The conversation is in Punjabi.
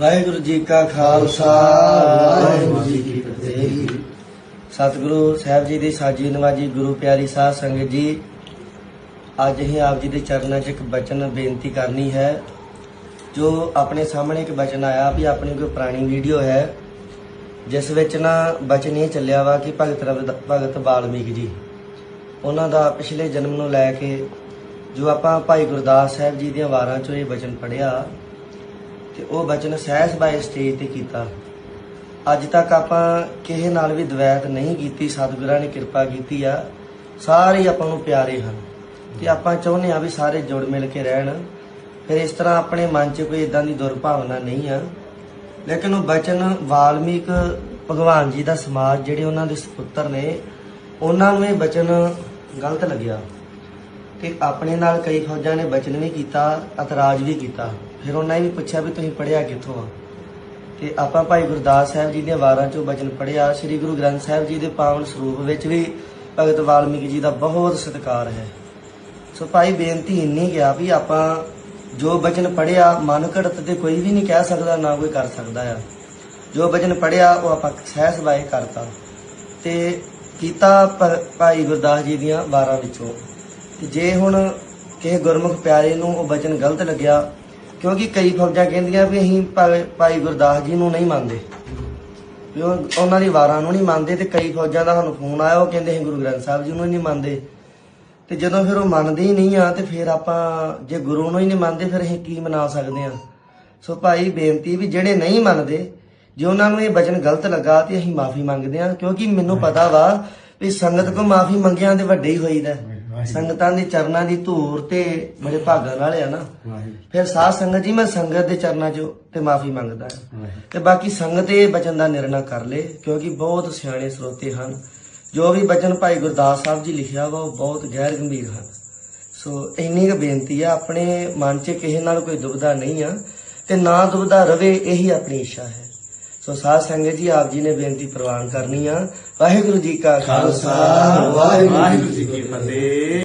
ਵਾਹਿਗੁਰੂ ਜੀ ਕਾ ਖਾਲਸਾ, ਵਾਹਿਗੁਰੂ ਜੀ ਕੀ ਫਤਿਹ। ਸਤਿਗੁਰੂ ਸਾਹਿਬ ਜੀ ਦੀ ਸਾਜੀ ਨਵਾਜੀ ਗੁਰੂ ਪਿਆਰੀ ਸਾਧ ਸੰਗਤ ਜੀ, ਅੱਜ ਅਸੀਂ ਆਪ ਜੀ ਦੇ ਚਰਨਾਂ 'ਚ ਇੱਕ ਬਚਨ ਬੇਨਤੀ ਕਰਨੀ ਹੈ, ਜੋ ਆਪਣੇ ਸਾਹਮਣੇ ਇੱਕ ਬਚਨ ਆਇਆ ਵੀ ਆਪਣੀ ਕੋਈ ਪੁਰਾਣੀ ਵੀਡੀਓ ਹੈ, ਜਿਸ ਵਿੱਚ ਨਾ ਬਚਨ ਇਹ ਚੱਲਿਆ ਵਾ ਕਿ ਭਗਤ ਰਵਿ, ਭਗਤ ਬਾਲਮੀਕ ਜੀ, ਉਹਨਾਂ ਦਾ ਪਿਛਲੇ ਜਨਮ ਨੂੰ ਲੈ ਕੇ ਜੋ ਆਪਾਂ ਭਾਈ ਗੁਰਦਾਸ ਸਾਹਿਬ ਜੀ ਦੀਆਂ ਵਾਰਾਂ ਚੋਂ ਇਹ ਬਚਨ ਪੜਿਆ ਤੇ ਉਹ ਬਚਨ ਸਹਿਜ ਬਾਈ ਸਟੇਜ ਤੇ ਕੀਤਾ। ਅੱਜ ਤੱਕ ਆਪਾਂ ਕਿਸੇ ਨਾਲ ਵੀ ਦਵੈਤ ਨਹੀਂ ਕੀਤੀ, ਸਤਿਗੁਰਾਂ ਨੇ ਕਿਰਪਾ ਕੀਤੀ ਆ। ਸਾਰੇ ਆਪਾਂ ਨੂੰ ਪਿਆਰੇ ਹਨ। ਤੇ ਆਪਾਂ ਚਾਹੁੰਦੇ ਆ ਵੀ ਸਾਰੇ ਜੁੜ ਮਿਲ ਕੇ ਰਹਿਣ। ਫਿਰ ਇਸ ਤਰ੍ਹਾਂ ਆਪਣੇ ਮਨ 'ਚ ਕੋਈ ਇਦਾਂ ਦੀ ਦੁਰਭਾਵਨਾ ਨਹੀਂ ਆ। ਲੇਕਿਨ ਉਹ ਬਚਨ ਵਾਲਮੀਕ ਭਗਵਾਨ ਜੀ ਦਾ ਸਮਾਜ, ਜਿਹੜੇ ਉਹਨਾਂ ਦੇ ਸੁਪੁੱਤਰ ਨੇ, ਉਹਨਾਂ ਨੂੰ ਇਹ ਬਚਨ ਗਲਤ ਲੱਗਿਆ। ਤੇ ਆਪਣੇ ਨਾਲ ਕਈ ਫੌਜਾਂ ਨੇ ਬਚਨ ਵੀ ਕੀਤਾ, ਇਤਰਾਜ਼ ਵੀ ਕੀਤਾ। ਫਿਰ ਉਹਨਾਂ ਨੇ ਵੀ ਪੁੱਛਿਆ ਵੀ ਤੁਸੀਂ ਪੜਿਆ ਕਿੱਥੋਂ ਆ? ਤੇ ਆਪਾਂ ਭਾਈ ਗੁਰਦਾਸ ਸਾਹਿਬ ਜੀ ਦੀਆਂ ਵਾਰਾਂ ਚੋਂ ਬਚਨ ਪੜਿਆ ਸ੍ਰੀ ਗੁਰੂ ਗ੍ਰੰਥ ਸਾਹਿਬ ਜੀ ਦੇ ਪਾਵਨ ਸਰੂਪ ਵਿੱਚ ਵੀ ਭਗਤ ਵਾਲਮੀਕ ਜੀ ਦਾ ਬਹੁਤ ਸਤਿਕਾਰ ਹੈ। ਸੋ ਭਾਈ ਬੇਨਤੀ ਇੰਨੀ ਗਿਆ ਵੀ ਆਪਾਂ ਜੋ ਬਚਨ ਪੜਿਆ ਮਨ ਘੜਤ ਤੇ ਕੋਈ ਵੀ ਨਹੀਂ ਕਹਿ ਸਕਦਾ, ਨਾ ਕੋਈ ਕਰ ਸਕਦਾ ਆ। ਜੋ ਬਚਨ ਪੜਿਆ ਉਹ ਆਪਾਂ ਸਹਿ ਸਬਾਏ ਕਰਤਾ। ਤੇ ਕੀਤਾ ਭਾਈ ਗੁਰਦਾਸ ਜੀ ਦੀਆਂ ਵਾਰਾਂ ਵਿੱਚੋਂ। ਤੇ ਜੇ ਹੁਣ ਕਿਸੇ ਗੁਰਮੁਖ ਪਿਆਰੇ ਨੂੰ ਉਹ ਬਚਨ ਗਲਤ ਲੱਗਿਆ ਕਿਉਂਕਿ ਕਈ ਫੌਜਾਂ ਕਹਿੰਦੀਆਂ ਵੀ ਅਸੀਂ ਭਾਵੇਂ ਭਾਈ ਗੁਰਦਾਸ ਜੀ ਨੂੰ ਨਹੀਂ ਮੰਨਦੇ ਵੀ ਉਹ ਉਹਨਾਂ ਦੀ ਵਾਰਾਂ ਨੂੰ ਨਹੀਂ ਮੰਨਦੇ ਤੇ ਕਈ ਫੌਜਾਂ ਦਾ ਸਾਨੂੰ ਫੋਨ ਆਇਆ ਉਹ ਕਹਿੰਦੇ ਅਸੀਂ ਗੁਰੂ ਗ੍ਰੰਥ ਸਾਹਿਬ ਜੀ ਨੂੰ ਹੀ ਨਹੀਂ ਮੰਨਦੇ। ਤੇ ਜਦੋਂ ਫਿਰ ਉਹ ਮੰਨਦੇ ਹੀ ਨਹੀਂ ਆ ਤੇ ਫਿਰ ਆਪਾਂ ਜੇ ਗੁਰੂ ਨੂੰ ਹੀ ਨਹੀਂ ਮੰਨਦੇ ਫਿਰ ਅਸੀਂ ਕੀ ਮਨਾ ਸਕਦੇ ਆ? ਸੋ ਭਾਈ ਬੇਨਤੀ ਵੀ ਜਿਹੜੇ ਨਹੀਂ ਮੰਨਦੇ ਜੇ ਉਹਨਾਂ ਨੂੰ ਇਹ ਬਚਨ ਗਲਤ ਲੱਗਾ ਤੇ ਅਸੀਂ ਮਾਫੀ ਮੰਗਦੇ ਆ ਕਿਉਂਕਿ ਮੈਨੂੰ ਪਤਾ ਵਾ ਵੀ ਸੰਗਤ ਕੋ ਮਾਫੀ ਮੰਗਿਆਂ ਦੇ ਵੱਡੇ ਹੀ ਹੋਈਦਾ। ਸੰਗਤਾਂ ਦੇ ਚਰਨਾਂ ਦੀ ਧੂੜ ਤੇ ਬੜੇ ਭਾਗਾਂ ਵਾਲੇ ਆ ਨਾ। ਫਿਰ ਸਾਧ ਸੰਗਤ ਜੀ ਮੈਂ ਸੰਗਤ ਦੇ ਚਰਨਾਂ 'ਚ ਤੇ ਮਾਫੀ ਮੰਗਦਾ ਤੇ ਬਾਕੀ ਸੰਗਤ ਇਹ ਬਚਨ ਦਾ ਨਿਰਣਾ ਕਰ ਲੇ ਕਿਉਂਕਿ ਬਹੁਤ ਸਿਆਣੇ ਸਰੋਤੇ ਹਨ। ਜੋ ਵੀ ਬਚਨ ਭਾਈ ਗੁਰਦਾਸ ਸਾਹਿਬ ਜੀ ਲਿਖਿਆ ਵਾ ਉਹ ਬਹੁਤ ਗਹਿਰ ਗੰਭੀਰ ਹਨ। ਸੋ ਇੰਨੀ ਕੁ ਬੇਨਤੀ ਆ ਆਪਣੇ ਮਨ 'ਚ ਕਿਸੇ ਨਾਲ ਕੋਈ ਦੁਬਦਾ ਨਹੀਂ ਆ। ਤੇ ਨਾ ਦੁਬਦਾ ਰਵੇ ਇਹੀ ਆਪਣੀ ਇੱਛਾ ਹੈ। ਸੋ ਸਾਧ ਸੰਗਤ ਜੀ ਆਪ ਜੀ ਨੇ ਬੇਨਤੀ ਪ੍ਰਵਾਨ ਕਰਨੀ ਆ। ਵਾਹਿਗੁਰੂ ਜੀ ਕਾ ਖਾਲਸਾ ਵਾਹਿਗੁਰੂ ਜੀ ਕੀ ਜੀ ਕੀ ਫਤਿਹ।